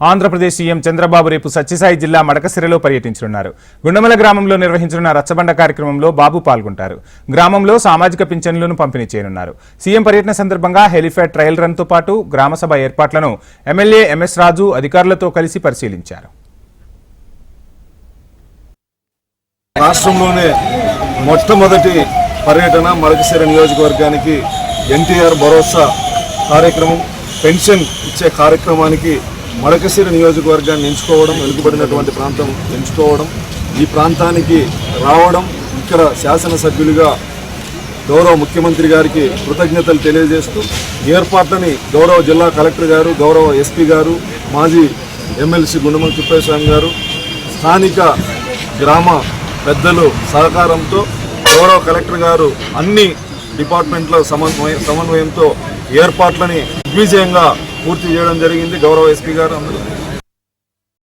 Andhra Pradesh CM Chandrababu రేపు సత్యసాయి జిల్లా మడకసిరలో పర్యటించనున్నారు. గుండమల గ్రామంలో నిర్వహించనున్న రచ్చబండ కార్యక్రమంలో బాబు పాల్గొంటారు. గ్రామంలో సామాజిక పింఛన్లను పంపిణీ చేయనున్నారు. సీఎం పర్యటన సందర్భంగా హెలిఫాడ్ ట్రయల్ రన్తో పాటు గ్రామసభ ఏర్పాట్లను ఎమ్మెల్యే ఎంఎస్ రాజు అధికారులతో కలిసి పరిశీలించారు. రాష్ట్రంలోనే మొట్టమొదటి పర్యటన మడకసిర నియోజకవర్గానికి ఎన్టీఆర్ భరోసా కార్యక్రమం పెన్షన్ ఇచ్చే కార్యక్రమానికి మడకశిర నియోజకవర్గాన్ని ఎంచుకోవడం వెనుకబడినటువంటి ప్రాంతం ఎంచుకోవడం ఈ ప్రాంతానికి రావడం ఇక్కడ శాసనసభ్యులుగా గౌరవ ముఖ్యమంత్రి గారికి కృతజ్ఞతలు తెలియజేస్తూ ఏర్పాట్లని గౌరవ జిల్లా కలెక్టర్ గారు గౌరవ ఎస్పీ గారు మాజీ ఎమ్మెల్సీ గుండమల తిప్పేస్వామి గారు స్థానిక గ్రామ పెద్దలు సహకారంతో గౌరవ కలెక్టర్ గారు అన్ని డిపార్ట్మెంట్ల సమన్వయ సమన్వయంతో ఏర్పాట్లని దిగ్విజయంగా పూర్తి చేయడం జరిగింది గౌరవ ఎస్పీ గారు అందరూ.